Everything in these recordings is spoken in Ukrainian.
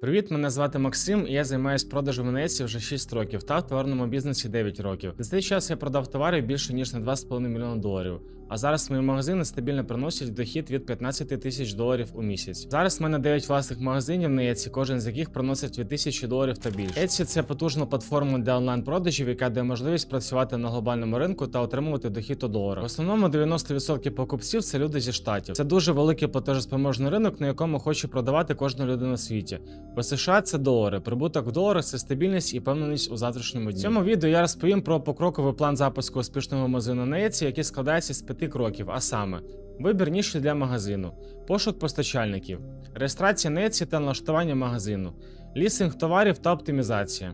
Привіт, мене звати Максим, і я займаюся продажем Венеції вже 6 років та в товарному бізнесі 9 років. За цей час я продав товарів більше ніж на 2,5 мільйона доларів. А зараз мої магазини стабільно приносять дохід від 15 тисяч доларів у місяць. Зараз в мене 9 власних магазинів на Etsy, кожен з яких приносить від 1000 доларів та більше. Etsy – це потужна платформа для онлайн-продажів, яка дає можливість працювати на глобальному ринку та отримувати дохід у доларах. В основному 90% покупців це люди зі штатів. Це дуже великий платежеспроможний ринок, на якому хоче продавати кожна людина в світі. Бо США це долари. Прибуток в доларах це стабільність і певненість у завтрашньому дні. В цьому відео я розповім про покроковий план запуску успішного магазину на Etsy, який складається з п'яти кроків, а саме. Вибір ніші для магазину, пошук постачальників, реєстрація Etsy та налаштування магазину, лісинг товарів та оптимізація,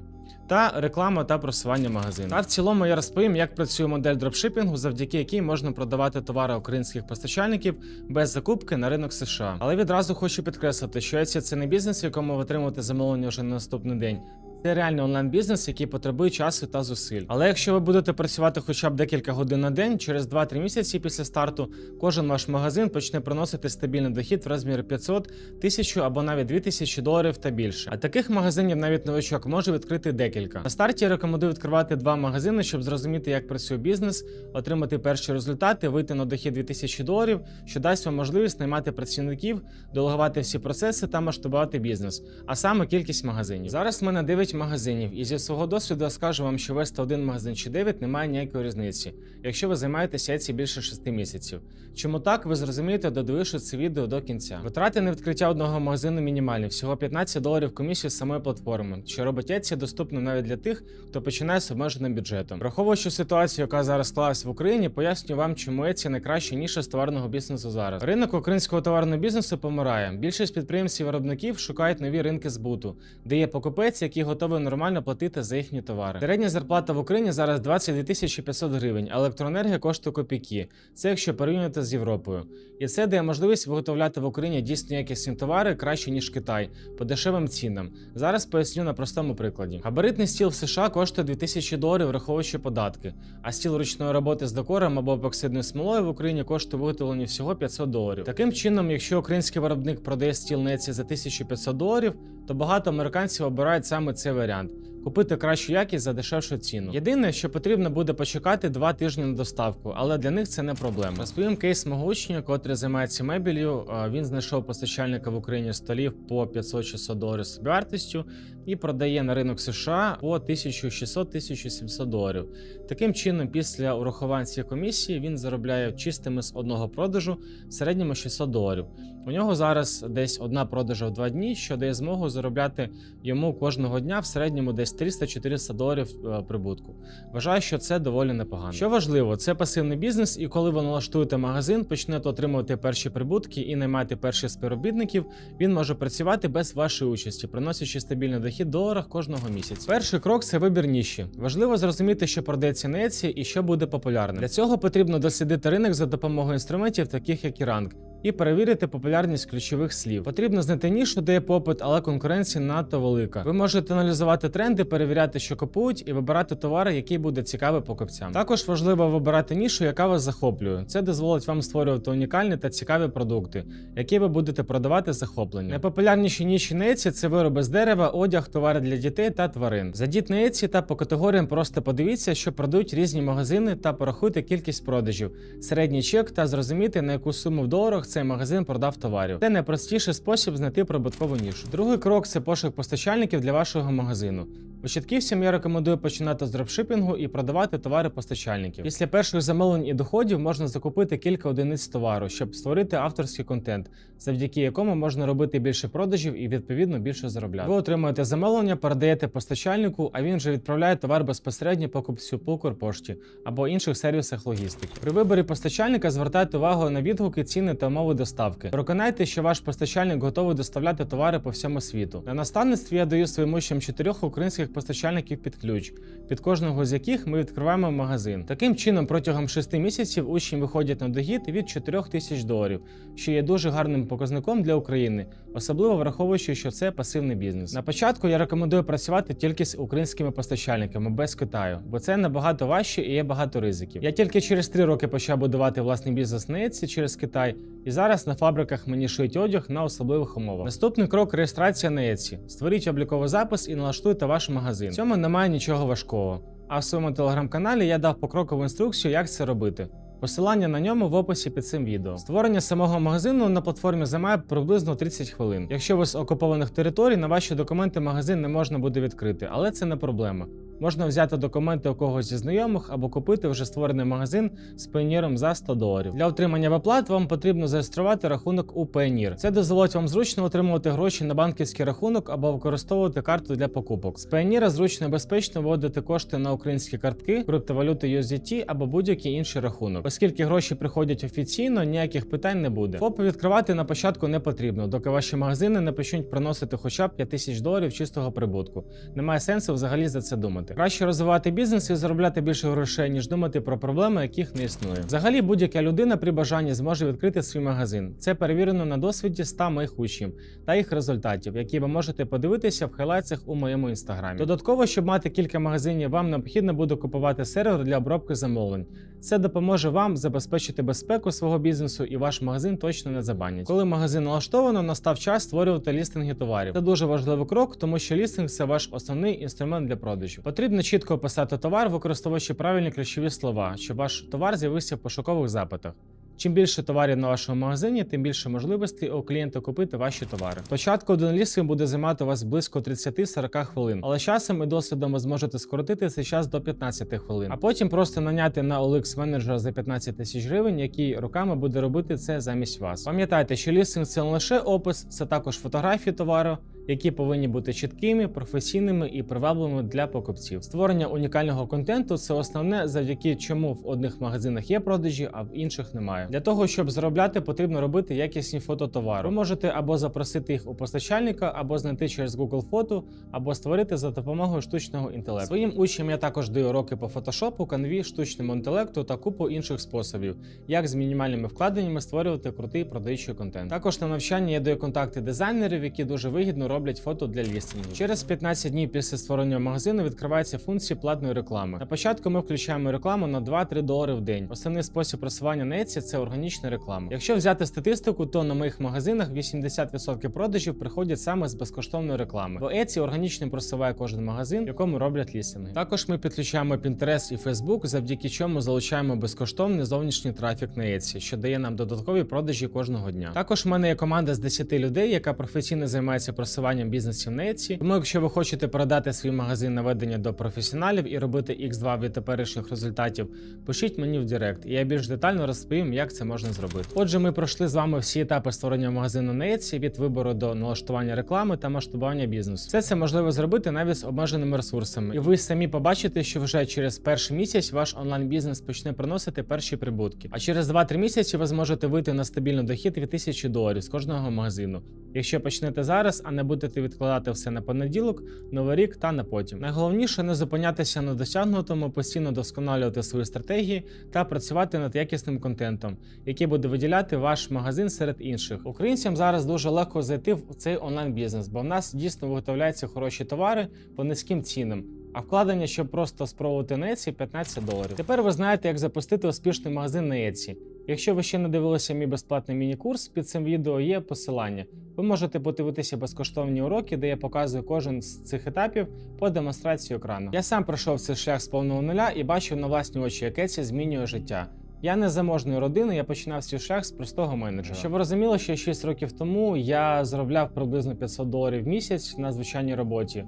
та реклама та просування магазину. Та в цілому я розповім, як працює модель дропшипінгу, завдяки якій можна продавати товари українських постачальників без закупки на ринок США. Але відразу хочу підкреслити, що Etsy – це не бізнес, в якому ви отримуєте замовлення вже на наступний день. Це реальний онлайн-бізнес, який потребує часу та зусиль. Але якщо ви будете працювати хоча б декілька годин на день, через 2-3 місяці після старту, кожен ваш магазин почне приносити стабільний дохід в розмірі 500, 1000 або навіть 2000 доларів та більше. А таких магазинів навіть новичок може відкрити декілька. На старті я рекомендую відкривати два магазини, щоб зрозуміти, як працює бізнес, отримати перші результати, вийти на дохід 2000 доларів, що дасть вам можливість наймати працівників, делегувати всі процеси та масштабувати бізнес, а саме кількість магазинів. Зараз в мене 9 магазинів, і зі свого досвіду скажу вам, що вести один магазин чи 9 немає ніякої різниці, якщо ви займаєтеся Etsy більше 6 місяців. Чому так, ви зрозумієте, додививши це відео до кінця. Витрати на відкриття одного магазину мінімальні, всього 15 доларів комісії з самої платформи, що робить Etsy доступним навіть для тих, хто починає з обмеженим бюджетом. Враховуючи ситуацію, яка зараз склалась в Україні, поясню вам, чому Etsy найкраща ніша з товарного бізнесу зараз. Ринок українського товарного бізнесу помирає. Більшість підприємців виробників шукають нові ринки збуту, де є покупець, який готовий нормально платити за їхні товари. Середня зарплата в Україні зараз 22 500 гривень, а електроенергія коштує копійки. Це якщо порівнювати з Європою. І це дає можливість виготовляти в Україні дійсно якісні товари краще ніж Китай по дешевим цінам. Зараз поясню на простому прикладі. Габаритний стіл в США коштує 2000 доларів, враховуючи податки, а стіл ручної роботи з декором або епоксидною смолою в Україні коштує виготовлення всього 500 доларів. Таким чином, якщо український виробник продає стіл Etsy за 1500 доларів, то багато американців обирають саме цей варіант. Купити кращу якість за дешевшу ціну. Єдине, що потрібно буде почекати два тижні на доставку, але для них це не проблема. Розповім кейс мого учня, котрий займається мебелью. А, Він знайшов постачальника в Україні столів по 500-600 доларів собівартістю і продає на ринок США по 1600-1700 доларів. Таким чином, після урахувань цієї комісії він заробляє чистими з одного продажу в середньому 600 доларів. У нього зараз десь одна продажа в два дні, що дає змогу заробляти йому кожного дня в середньому десь 300-400 доларів е, прибутку. Вважаю, що це доволі непогано. Що важливо, це пасивний бізнес, і коли ви налаштуєте магазин, почнете отримувати перші прибутки і наймати перших співробітників, він може працювати без вашої участі, приносячи стабільний дохід в доларах кожного місяця. Перший крок це вибір ніші. Важливо зрозуміти, що продається на Etsy і що буде популярним. Для цього потрібно дослідити ринок за допомогою інструментів, таких як Іранг, і перевірити популярність ключових слів. Потрібно знайти нішу, де є попит, але конкуренція надто велика. Ви можете аналізувати тренди, перевіряти, що купують, і вибирати товари, які буде цікаві покупцям. Також важливо вибирати нішу, яка вас захоплює. Це дозволить вам створювати унікальні та цікаві продукти, які ви будете продавати з захопленням. Найпопулярніші ніші на це вироби з дерева, одяг, товари для дітей та тварин. Зайдіть на Etsy та по категоріям просто подивіться, що продають різні магазини та порахуйте кількість продажів, середній чек та зрозуміти, на яку суму в доларах цей магазин продав товарів. Це найпростіший спосіб знайти прибуткову нішу. Другий крок це пошук постачальників для вашого магазину. Початківцям я рекомендую починати з дропшипінгу і продавати товари постачальників. Після перших замовлень і доходів можна закупити кілька одиниць товару, щоб створити авторський контент, завдяки якому можна робити більше продажів і відповідно більше заробляти. Ви отримуєте замовлення, передаєте постачальнику, а він вже відправляє товар безпосередньо покупцю по Укрпошті або інших сервісах логістики. При виборі постачальника звертайте увагу на відгуки, ціни та умови доставки. Переконайте, що ваш постачальник готовий доставляти товари по всьому світу. На наставництві я даю своїм учням чотирьох українських постачальників під ключ, під кожного з яких ми відкриваємо магазин. Таким чином, протягом 6 місяців учні виходять на дохід від 4 тисяч доларів, що є дуже гарним показником для України, особливо враховуючи, що це пасивний бізнес. На початку я рекомендую працювати тільки з українськими постачальниками без Китаю, бо це набагато важче і є багато ризиків. Я тільки через 3 роки почав будувати власний бізнес на Etsy через Китай, і зараз на фабриках мені шиють одяг на особливих умовах. Наступний крок реєстрація на Etsy. Створіть обліковий запис і налаштуйте ваш магазин. В цьому немає нічого важкого. А в своєму телеграм-каналі я дав покрокову інструкцію, як це робити. Посилання на ньому в описі під цим відео. Створення самого магазину на платформі займає приблизно 30 хвилин. Якщо ви з окупованих територій, на ваші документи магазин не можна буде відкрити, але це не проблема. Можна взяти документи у когось зі знайомих або купити вже створений магазин з Payoneer за 100 доларів. Для отримання виплат вам потрібно зареєструвати рахунок у Payoneer. Це дозволить вам зручно отримувати гроші на банківський рахунок або використовувати карту для покупок. З Payoneer зручно і безпечно вводити кошти на українські картки, криптовалюти USDT або будь-який інший рахунок. Оскільки гроші приходять офіційно, ніяких питань не буде. ФОПи відкривати на початку не потрібно, доки ваші магазини не почнуть приносити хоча б 5 тисяч доларів чистого прибутку. Немає сенсу взагалі за це думати. Краще розвивати бізнес і заробляти більше грошей, ніж думати про проблеми, яких не існує. Взагалі, будь-яка людина при бажанні зможе відкрити свій магазин. Це перевірено на досвіді 100 моїх учнів та їх результатів, які ви можете подивитися в хайлайтсах у моєму інстаграмі. Додатково, щоб мати кілька магазинів, вам необхідно буде купувати сервер для обробки замовлень. Це допоможе вам забезпечити безпеку свого бізнесу, і ваш магазин точно не забанять. Коли магазин налаштовано, настав час створювати лістинги товарів. Це дуже важливий крок, тому що лістинг це ваш основний інструмент для продажу. Потрібно чітко описати товар, використовуючи правильні ключові слова, щоб ваш товар з'явився в пошукових запитах. Чим більше товарів на вашому магазині, тим більше можливостей у клієнта купити ваші товари. Спочатку один лістинг буде займати вас близько 30-40 хвилин, але часом і досвідом ви зможете скоротити цей час до 15 хвилин, а потім просто наняти на OLX менеджера за 15 тисяч гривень, який руками буде робити це замість вас. Пам'ятайте, що лістинг це не лише опис, це також фотографії товару. Які повинні бути чіткими, професійними і привабливими для покупців. Створення унікального контенту це основне, завдяки чому в одних магазинах є продажі, а в інших немає. Для того щоб заробляти, потрібно робити якісні фото товару. Ви можете або запросити їх у постачальника, або знайти через Google фото, або створити за допомогою штучного інтелекту. Своїм учням я також даю уроки по фотошопу, канві, штучному інтелекту та купу інших способів, як з мінімальними вкладеннями створювати крутий продаючий контент. Також на навчання я даю контакти дизайнерів, які дуже вигідно роблять фото для лістингів. Через 15 днів після створення магазину відкривається функція платної реклами. На початку ми включаємо рекламу на 2-3 долари в день. Основний спосіб просування Etsy – це органічна реклама. Якщо взяти статистику, то на моїх магазинах 80% продажів приходять саме з безкоштовної реклами. Бо Etsy органічно просуває кожен магазин, в якому роблять лістинги. Також ми підключаємо Pinterest і Facebook, завдяки чому залучаємо безкоштовний зовнішній трафік на Etsy, що дає нам додаткові продажі кожного дня. Також в мене є команда з 10 людей, яка професійно займається просуванням бізнесів на Etsy. Тому, якщо ви хочете продати свій магазин на ведення до професіоналів і робити X2 від теперішніх результатів, пишіть мені в Директ, і я більш детально розповім, як це можна зробити. Отже, ми пройшли з вами всі етапи створення магазину на від вибору до налаштування реклами та масштабування бізнесу. Все це можливо зробити навіть з обмеженими ресурсами, і ви самі побачите, що вже через перший місяць ваш онлайн бізнес почне приносити перші прибутки. А через 2-3 місяці ви зможете вийти на стабільний дохід від 1000 доларів з кожного магазину. Якщо почнете зараз, а не будете відкладати все на понеділок, новий рік та на потім. Найголовніше не зупинятися на досягнутому, постійно досконалювати свої стратегії та працювати над якісним контентом, який буде виділяти ваш магазин серед інших. Українцям зараз дуже легко зайти в цей онлайн бізнес, бо в нас дійсно виготовляються хороші товари по низьким цінам. А вкладення, щоб просто спробувати на Etsy, 15 доларів. Тепер ви знаєте, як запустити успішний магазин на Etsy. Якщо ви ще не дивилися мій безплатний міні-курс, під цим відео є посилання. Ви можете подивитися безкоштовні уроки, де я показую кожен з цих етапів по демонстрації екрану. Я сам пройшов цей шлях з повного нуля і бачив на власні очі, як Etsy змінює життя. Я не з заможної родини, я починав свій шлях з простого менеджера. Щоб ви розуміли, що 6 років тому я заробляв приблизно 500 доларів в місяць на звичайній роботі.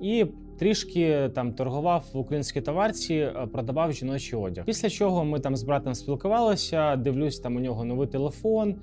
І трішки там торгував в українській товарці, е, продавав жіночий одяг. Після чого ми там з братом спілкувалися, дивлюсь, там у нього новий телефон,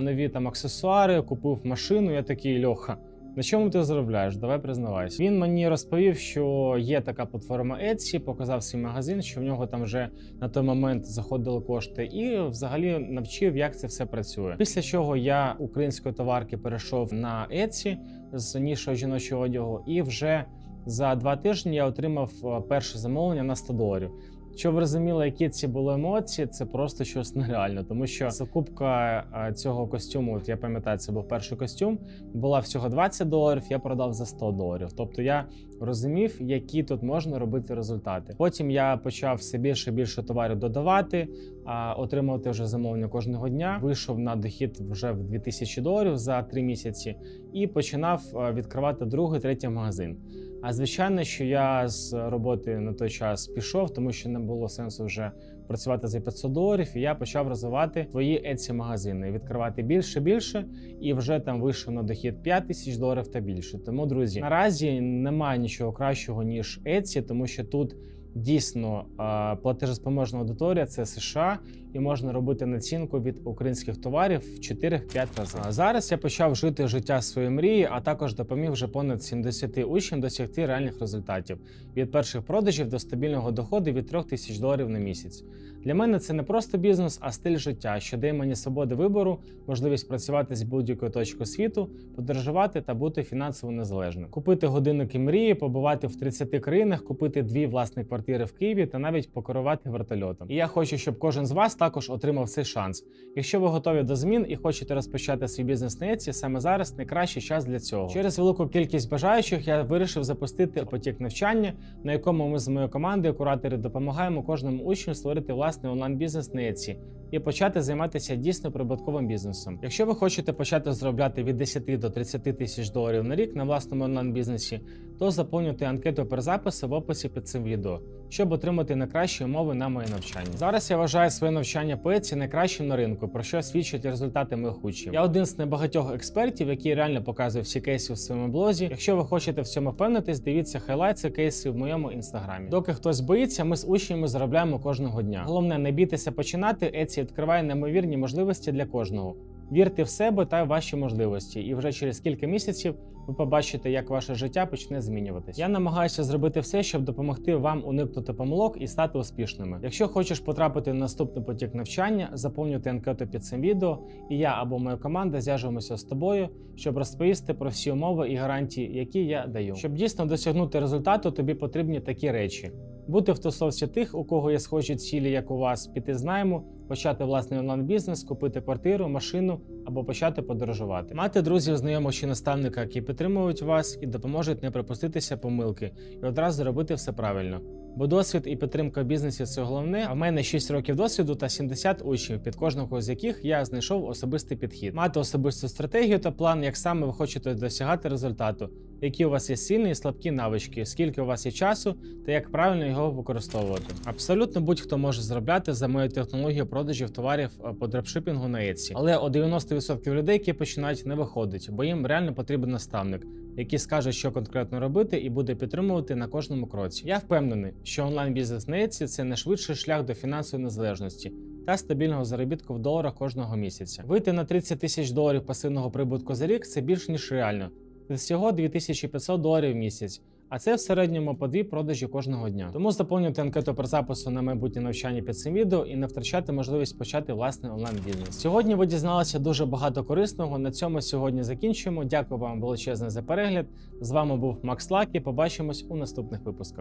нові там аксесуари, купив машину. Я такий Льоха. На чому ти заробляєш? Давай признавайся. Він мені розповів, що є така платформа Etsy, показав свій магазин, що в нього там вже на той момент заходили кошти, і взагалі навчив, як це все працює. Після чого я української товарки перейшов на Etsy з нішою жіночого одягу і вже За два тижні я отримав е, перше замовлення на 100 доларів. Що ви розуміли, які ці були емоції, це просто щось нереально, тому що закупка е, цього костюму, от я пам'ятаю, це був перший костюм, була всього 20 доларів, я продав за 100 доларів. Тобто я розумів, які тут можна робити результати. Потім я почав все більше і більше товарів додавати, отримувати вже замовлення кожного дня. Вийшов на дохід вже в 2000 доларів за 3 місяці і починав е, відкривати другий, третій магазин. А звичайно, що я з роботи на той час пішов, тому що не було сенсу вже працювати за 500 доларів. І я почав розвивати свої Etsy магазини, відкривати більше, більше, і вже там вийшов на дохід 5 тисяч доларів та більше. Тому, друзі, наразі немає нічого кращого ніж Etsy, тому що тут. Дійсно, платежеспроможна аудиторія це США, і можна робити націнку від українських товарів в 4-5 разів. А зараз я почав жити життя своєї мрії, а також допоміг вже понад 70 учням досягти реальних результатів від перших продажів до стабільного доходу від 3 тисяч доларів на місяць. Для мене це не просто бізнес, а стиль життя, що дає мені свободу вибору, можливість працювати з будь-якої точки світу, подорожувати та бути фінансово незалежним. Купити годинники мрії, побувати в 30 країнах, купити дві власні квартири в Києві та навіть покерувати вертольотом. І я хочу, щоб кожен з вас також отримав цей шанс. Якщо ви готові до змін і хочете розпочати свій бізнес на Etsy, саме зараз найкращий час для цього. Через велику кількість бажаючих я вирішив запустити потік навчання, на якому ми з моєю командою куратори допомагаємо кожному учню створити власний онлайн-бізнес на Etsy і почати займатися дійсно прибутковим бізнесом. Якщо ви хочете почати заробляти від 10 до 30 тисяч доларів на рік на власному онлайн-бізнесі, то заповнюйте анкету перезапису в описі під цим відео, щоб отримати найкращі умови на моє навчання. Зараз я вважаю своє навчання по найкращим на ринку, про що свідчать результати моїх учнів. Я один з небагатьох експертів, який реально показує всі кейси в своєму блозі. Якщо ви хочете в цьому впевнитись, дивіться хайлайти кейси в моєму інстаграмі. Доки хтось боїться, ми з учнями заробляємо кожного дня. Головне, не бійтеся починати. Etsy відкриває неймовірні можливості для кожного. Вірте в себе та в ваші можливості, і вже через кілька місяців ви побачите, як ваше життя почне змінюватись. Я намагаюся зробити все, щоб допомогти вам уникнути помилок і стати успішними. Якщо хочеш потрапити на наступний потік навчання, заповнюйте анкету під цим відео, і я або моя команда зв'яжемося з тобою, щоб розповісти про всі умови і гарантії, які я даю. Щоб дійсно досягнути результату, тобі потрібні такі речі. Бути в тусовці тих, у кого є схожі цілі, як у вас, піти з найму, почати власний онлайн-бізнес, купити квартиру, машину або почати подорожувати. Мати друзів, знайомих чи наставника, які підтримують вас і допоможуть не припуститися помилки і одразу робити все правильно. Бо досвід і підтримка в бізнесі це головне. А в мене 6 років досвіду та 70 учнів, під кожного з яких я знайшов особистий підхід. Мати особисту стратегію та план, як саме ви хочете досягати результату, які у вас є сильні і слабкі навички, скільки у вас є часу та як правильно його використовувати. Абсолютно будь-хто може заробляти за мою технологію продажів товарів е, по дропшипінгу на Etsy. Але у 90% людей, які починають, не виходить, бо їм реально потрібен наставник, який скаже, що конкретно робити, і буде підтримувати на кожному кроці. Я впевнений, що онлайн-бізнес на Etsy – це найшвидший шлях до фінансової незалежності. Та стабільного заробітку в доларах кожного місяця. Вийти на 30 тисяч доларів пасивного прибутку за рік це більш ніж реально. Всього 2500 доларів в місяць, а це в середньому по дві продажі кожного дня. Тому заповнюйте анкету про запису на майбутнє навчання під цим відео і не втрачати можливість почати власний онлайн-бізнес. Сьогодні ви дізналися дуже багато корисного. На цьому сьогодні закінчуємо. Дякую вам величезне за перегляд. З вами був Макс Лак і Побачимось у наступних випусках.